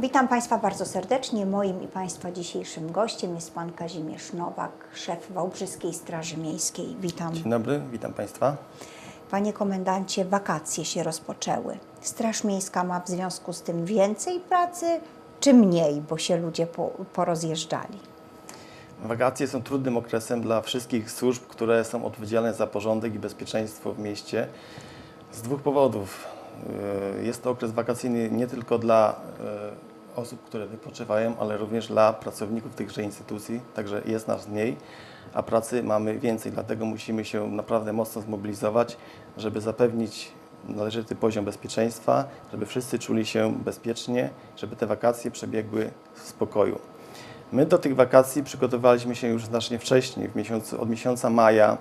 Witam Państwa bardzo serdecznie. Moim i Państwa dzisiejszym gościem jest Pan Kazimierz Nowak, szef Wałbrzyskiej Straży Miejskiej. Witam. Dzień dobry, witam Państwa. Panie komendancie, wakacje się rozpoczęły. Straż Miejska ma w związku z tym więcej pracy czy mniej, bo się ludzie po, porozjeżdżali? Wakacje są trudnym okresem dla wszystkich służb, które są odpowiedzialne za porządek i bezpieczeństwo w mieście z dwóch powodów. Yy, Jest to okres wakacyjny nie tylko dla yy, osób, które wypoczywają, ale również dla pracowników tychże instytucji, także jest nas mniej, a pracy mamy więcej, dlatego musimy się naprawdę mocno zmobilizować, żeby zapewnić należyty poziom bezpieczeństwa, żeby wszyscy czuli się bezpiecznie, żeby te wakacje przebiegły w spokoju. My do tych wakacji przygotowaliśmy się już znacznie wcześniej. W miesiącu, od miesiąca maja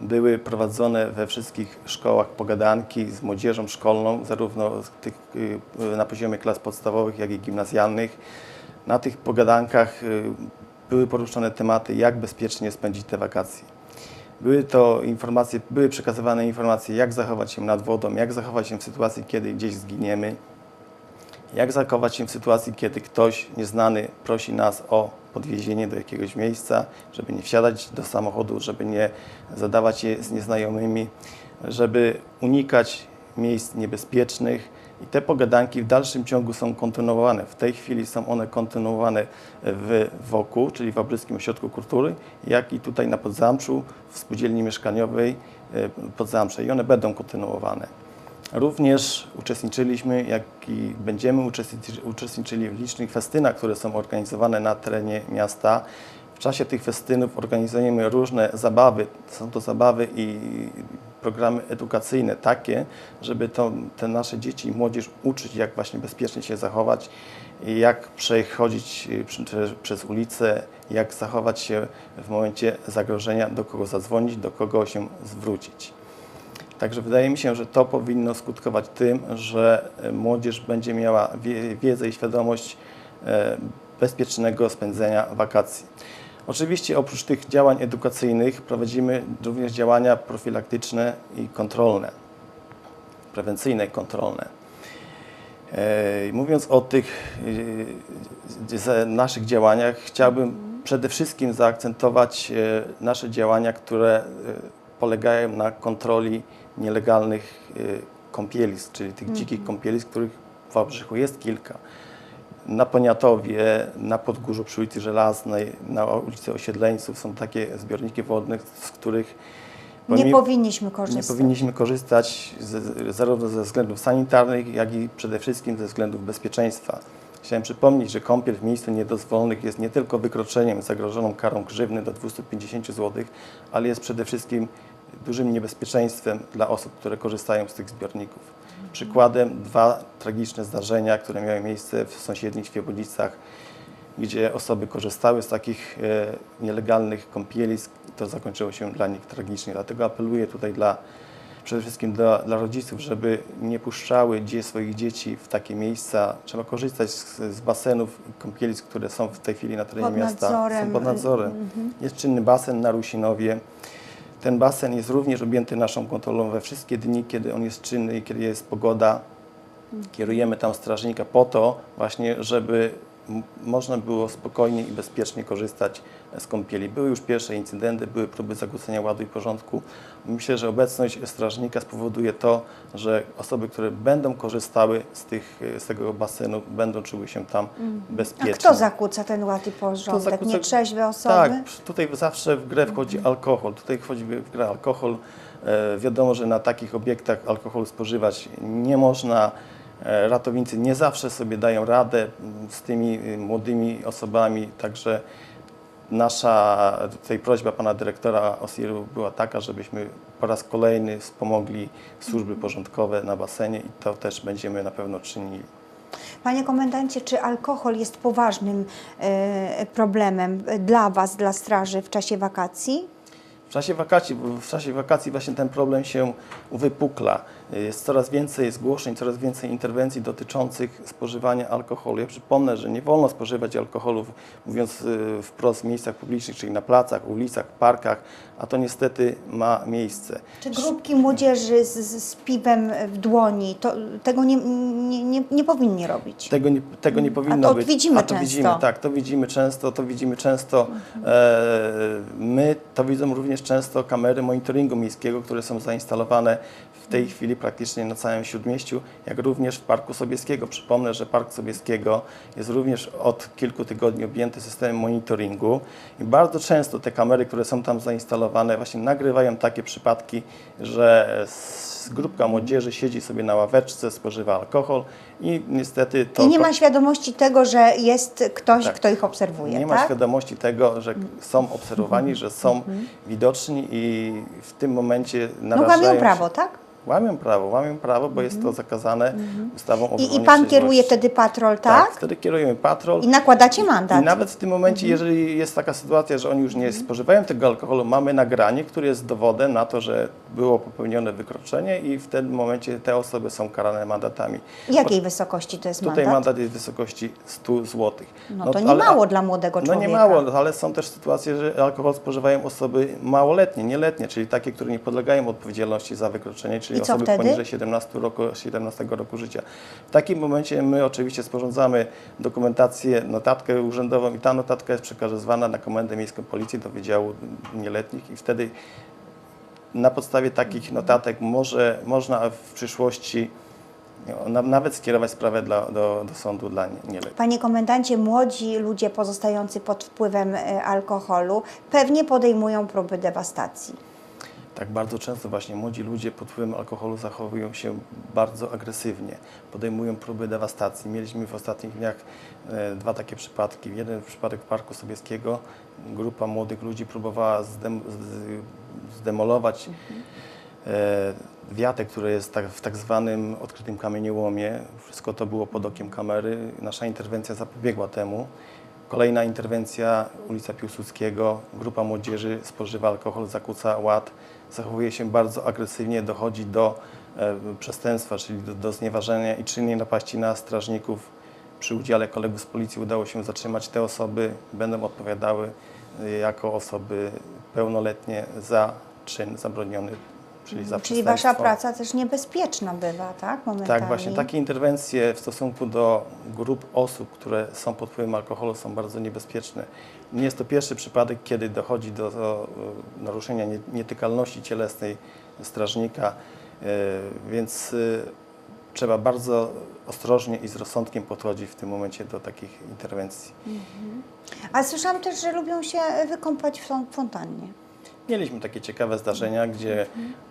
były prowadzone we wszystkich szkołach pogadanki z młodzieżą szkolną, zarówno tych, y, na poziomie klas podstawowych, jak i gimnazjalnych. Na tych pogadankach y, były poruszone tematy, jak bezpiecznie spędzić te wakacje. Były to informacje, były przekazywane informacje, jak zachować się nad wodą, jak zachować się w sytuacji, kiedy gdzieś zginiemy, jak zachować się w sytuacji, kiedy ktoś nieznany prosi nas o podwiezienie do jakiegoś miejsca, żeby nie wsiadać do samochodu, żeby nie zadawać się z nieznajomymi, żeby unikać miejsc niebezpiecznych. I te pogadanki w dalszym ciągu są kontynuowane. W tej chwili są one kontynuowane w WOKU, czyli w Wabryskim Ośrodku Kultury, jak i tutaj na Podzamczu, w spółdzielni mieszkaniowej e, Podzamcze. I one będą kontynuowane. Również uczestniczyliśmy, jak i będziemy uczestniczy- uczestniczyli w licznych festynach, które są organizowane na terenie miasta. W czasie tych festynów organizujemy różne zabawy. Są to zabawy i programy edukacyjne takie, żeby to, te nasze dzieci i młodzież uczyć, jak właśnie bezpiecznie się zachować, jak przechodzić y, przez ulicę, jak zachować się w momencie zagrożenia, do kogo zadzwonić, do kogo się zwrócić. Także wydaje mi się, że to powinno skutkować tym, że e, młodzież będzie miała wie- wiedzę i świadomość e, bezpiecznego spędzenia wakacji. Oczywiście oprócz tych działań edukacyjnych prowadzimy również działania profilaktyczne i kontrolne, prewencyjne i kontrolne. E, Mówiąc o tych e, naszych działaniach, chciałbym przede wszystkim zaakcentować e, nasze działania, które e, polegają na kontroli nielegalnych e, kąpielisk, czyli tych dzikich kąpielisk, których w Wałbrzychu jest kilka. Na Poniatowie, na Podgórzu przy ulicy Żelaznej, na ulicy Osiedleńców są takie zbiorniki wodne, z których Nie powinniśmy nie korzystać. powinniśmy korzystać ze, zarówno ze względów sanitarnych, jak i przede wszystkim ze względów bezpieczeństwa. Chciałem przypomnieć, że kąpiel w miejscu niedozwolonych jest nie tylko wykroczeniem zagrożoną karą grzywny do 250 zł, ale jest przede wszystkim dużym niebezpieczeństwem dla osób, które korzystają z tych zbiorników. Przykładem dwa tragiczne zdarzenia, które miały miejsce w sąsiednich Świebodzicach, gdzie osoby korzystały z takich e, nielegalnych kąpielisk i to zakończyło się dla nich tragicznie. Dlatego apeluję tutaj dla, przede wszystkim dla, dla rodziców, żeby nie puszczały dzie, swoich dzieci w takie miejsca. Trzeba korzystać z, z basenów i kąpielisk, które są w tej chwili na terenie Pod miasta. nadzorem. Są pod nadzorem. Jest czynny basen na Rusinowie. Ten basen jest również objęty naszą kontrolą we wszystkie dni, kiedy on jest czynny i kiedy jest pogoda. Kierujemy tam strażnika po to właśnie, żeby można było spokojnie i bezpiecznie korzystać z kąpieli. Były już pierwsze incydenty, były próby zakłócenia ładu i porządku. Myślę, że obecność strażnika spowoduje to, że osoby, które będą korzystały z, tych, z tego basenu, będą czuły się tam A bezpiecznie. kto zakłóca ten ład i porządek? zakłóca- Nietrzeźwe osoby? Tak, tutaj zawsze w grę wchodzi alkohol. Tutaj wchodzi w grę alkohol. E, wiadomo, że na takich obiektach alkohol spożywać nie można. E, ratownicy nie zawsze sobie dają radę mm, z tymi y, młodymi osobami, także nasza tutaj prośba pana dyrektora Osiru była taka, żebyśmy po raz kolejny wspomogli służby porządkowe na basenie i to też będziemy na pewno czynili. Panie komendancie, czy alkohol jest poważnym e, problemem dla Was, dla straży w czasie wakacji? W czasie wakacji, w czasie wakacji właśnie ten problem się uwypukla. Jest coraz więcej zgłoszeń, coraz więcej interwencji dotyczących spożywania alkoholu. Ja przypomnę, że nie wolno spożywać alkoholu, mówiąc y, wprost, w miejscach publicznych, czyli na placach, ulicach, parkach, a to niestety ma miejsce. Czy grupki młodzieży z, z, piwem w dłoni, to, tego nie, nie, nie, nie powinni robić? Tego nie, tego nie powinno to być. widzimy a to często. widzimy, tak, to widzimy często, to widzimy często. E, my to widzą również często kamery monitoringu miejskiego, które są zainstalowane w tej chwili praktycznie na całym Śródmieściu, jak również w Parku Sobieskiego. Przypomnę, że Park Sobieskiego jest również od kilku tygodni objęty systemem monitoringu i bardzo często te kamery, które są tam zainstalowane, właśnie nagrywają takie przypadki, że grupka młodzieży siedzi sobie na ławeczce, spożywa alkohol i niestety to... I nie ma świadomości tego, że jest ktoś, Tak. kto ich obserwuje, nie ma tak? świadomości tego, że są obserwowani, że są widoczni i w tym momencie No narażają łamią się- prawo, tak? Łamią prawo, łamią prawo, bo jest to zakazane ustawą o I, I pan kieruje wtedy patrol, Tak, tak? wtedy kierujemy patrol. I nakładacie mandat. I nawet w tym momencie, jeżeli jest taka sytuacja, że oni już nie spożywają tego alkoholu, mamy nagranie, które jest dowodem na to, że było popełnione wykroczenie i w tym momencie te osoby są karane mandatami. Jakiej wysokości to jest Tutaj mandat? mandat jest w wysokości 100 zł. No to nie mało dla młodego No człowieka. nie mało, ale są też sytuacje, że alkohol spożywają osoby małoletnie, nieletnie, czyli takie, które nie podlegają odpowiedzialności za wykroczenie, czyli I co osoby wtedy? poniżej 17 roku, 17 roku życia. W takim momencie my oczywiście sporządzamy dokumentację, notatkę urzędową i ta notatka jest przekazywana na Komendę Miejską Policji do Wydziału Nieletnich i wtedy na podstawie takich notatek może, można w przyszłości no, na- nawet skierować sprawę dla, do, do sądu dla nie- nieletnich. Panie komendancie, młodzi ludzie pozostający pod wpływem e, alkoholu pewnie podejmują próby dewastacji. Tak, bardzo często właśnie młodzi ludzie pod wpływem alkoholu zachowują się bardzo agresywnie, podejmują próby dewastacji. Mieliśmy w ostatnich dniach e, dwa takie przypadki. Jeden przypadek w Parku Sobieskiego, grupa młodych ludzi próbowała zdem, zdemolować e, wiatę, które jest tak, w tak zwanym odkrytym kamieniołomie. Wszystko to było pod okiem kamery. Nasza interwencja zapobiegła temu. Kolejna interwencja, ulica Piłsudskiego, grupa młodzieży spożywa alkohol, zakłóca ład, zachowuje się bardzo agresywnie, dochodzi do e, przestępstwa, czyli do, do znieważenia i czynnej napaści na strażników. Przy udziale kolegów z policji udało się zatrzymać te osoby, będą odpowiadały e, jako osoby pełnoletnie za czyn zabroniony, czyli za Czyli wasza praca też niebezpieczna bywa, tak? Momentami. Tak, właśnie. Takie interwencje w stosunku do grup osób, które są pod wpływem alkoholu, są bardzo niebezpieczne. Nie jest to pierwszy przypadek, kiedy dochodzi do, do e, naruszenia nie- nietykalności cielesnej strażnika, e, więc e, trzeba bardzo ostrożnie i z rozsądkiem podchodzić w tym momencie do takich interwencji. A słyszałam też, że lubią się wykąpać w fon- fontannie. Mieliśmy takie ciekawe zdarzenia, gdzie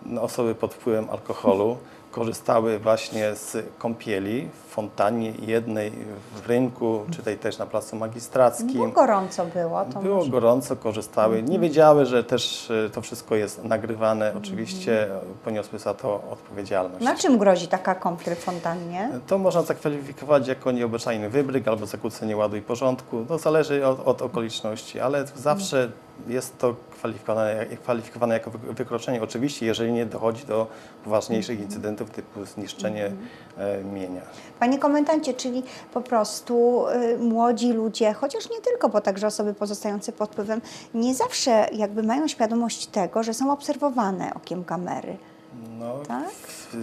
no, osoby pod wpływem alkoholu korzystały właśnie z kąpieli w fontannie jednej w rynku, czy tutaj też na Placu Było Magistrackim. gorąco było. To Było może- gorąco, korzystały. Nie wiedziały, że też e, to wszystko jest nagrywane. Oczywiście poniosły za to odpowiedzialność. Na czym grozi taka kąpiel w fontannie? To można zakwalifikować jako nieobyczajny wybryk albo zakłócenie ładu i porządku. To zależy od, od okoliczności, ale zawsze jest to kwalifikowane, kwalifikowane jako wy- wykroczenie. Oczywiście, jeżeli nie dochodzi do poważniejszych incydentów typu zniszczenie e, mienia. Panie komendancie, czyli po prostu y, młodzi ludzie, chociaż nie tylko, bo także osoby pozostające pod wpływem, nie zawsze jakby mają świadomość tego, że są obserwowane okiem kamery. No, Tak?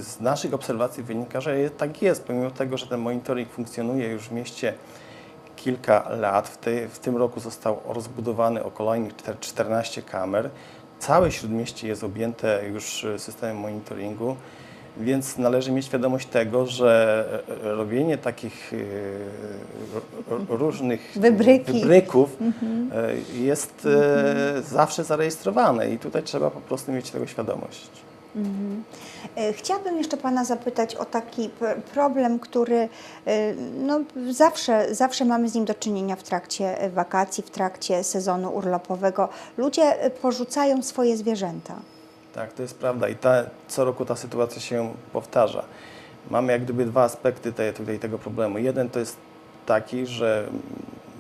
Z naszych obserwacji wynika, że tak jest, pomimo tego, że ten monitoring funkcjonuje już w mieście kilka lat. W, tej, w tym roku został rozbudowany o kolejnych czter- 14 kamer. Całe Śródmieście jest objęte już e, systemem monitoringu, więc należy mieć świadomość tego, że e, e, robienie takich różnych Wybryki. wybryków e, jest zawsze zarejestrowane i tutaj trzeba po prostu mieć tego świadomość. E, Chciałabym jeszcze Pana zapytać o taki problem, który e, no, zawsze, zawsze mamy z nim do czynienia w trakcie e, wakacji, w trakcie sezonu urlopowego. Ludzie porzucają swoje zwierzęta. Tak, to jest prawda i ta, co roku ta sytuacja się powtarza. Mamy jak gdyby dwa aspekty te, tutaj tego problemu. Jeden to jest taki, że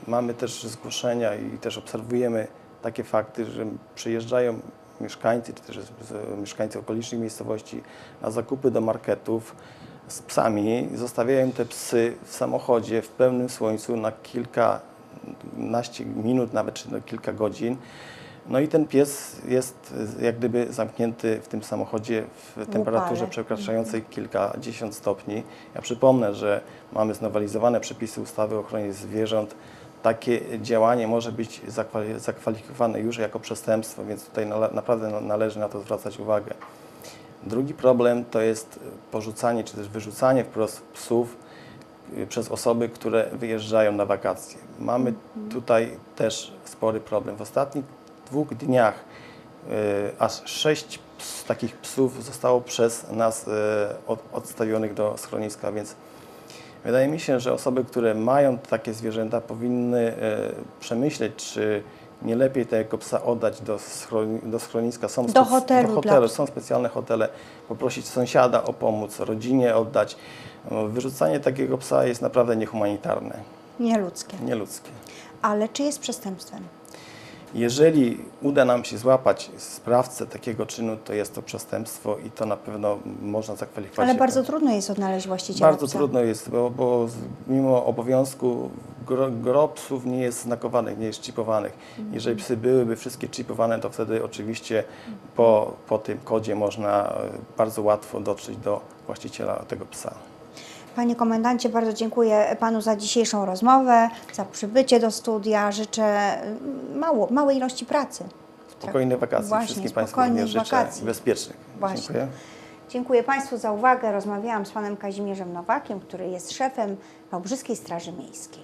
mamy też zgłoszenia i też obserwujemy takie fakty, że przyjeżdżają mieszkańcy, czy też z, mieszkańcy okolicznych miejscowości na zakupy do marketów z psami, zostawiają te psy w samochodzie w pełnym słońcu na kilkanaście minut, nawet czy na kilka godzin. No i ten pies jest jak gdyby zamknięty w tym samochodzie w temperaturze przekraczającej kilkadziesiąt stopni. Ja przypomnę, że mamy znowelizowane przepisy ustawy o ochronie zwierząt. Takie działanie może być zakwali- zakwalifikowane już jako przestępstwo, więc tutaj naprawdę na- należy na to zwracać uwagę. Drugi problem to jest porzucanie czy też wyrzucanie wprost psów y, przez osoby, które wyjeżdżają na wakacje. Mamy tutaj też spory problem. W ostatnich dwóch dniach y, aż sześć ps, takich psów zostało przez nas y, od, odstawionych do schroniska, więc wydaje mi się, że osoby, które mają takie zwierzęta powinny y, przemyśleć, czy nie lepiej tego psa oddać do, do schroniska. Są Do hotelu do hotelu są specjalne hotele, poprosić sąsiada o pomoc, rodzinie oddać. No, Wyrzucanie takiego psa jest naprawdę niehumanitarne, Nieludzkie. nieludzkie. Ale czy jest przestępstwem? Jeżeli uda nam się złapać sprawcę takiego czynu, to jest to przestępstwo i to na pewno można zakwalifikować. Ale bardzo trudno jest odnaleźć właściciela Bardzo psa. trudno jest, bo, bo mimo obowiązku gro, gro psów nie jest znakowanych, nie jest chipowanych. Mhm. Jeżeli psy byłyby wszystkie chipowane, to wtedy oczywiście po, po tym kodzie można e, bardzo łatwo dotrzeć do właściciela tego psa. Panie komendancie, bardzo dziękuję Panu za dzisiejszą rozmowę, za przybycie do studia. Życzę mm, mało, małej ilości pracy. Spokojne wakacje Właśnie, wszystkim Państwu spokojnych również życzę wakacji. bezpiecznych. Właśnie. Dziękuję. Dziękuję Państwu za uwagę. Rozmawiałam z Panem Kazimierzem Nowakiem, który jest szefem Wałbrzyskiej Straży Miejskiej.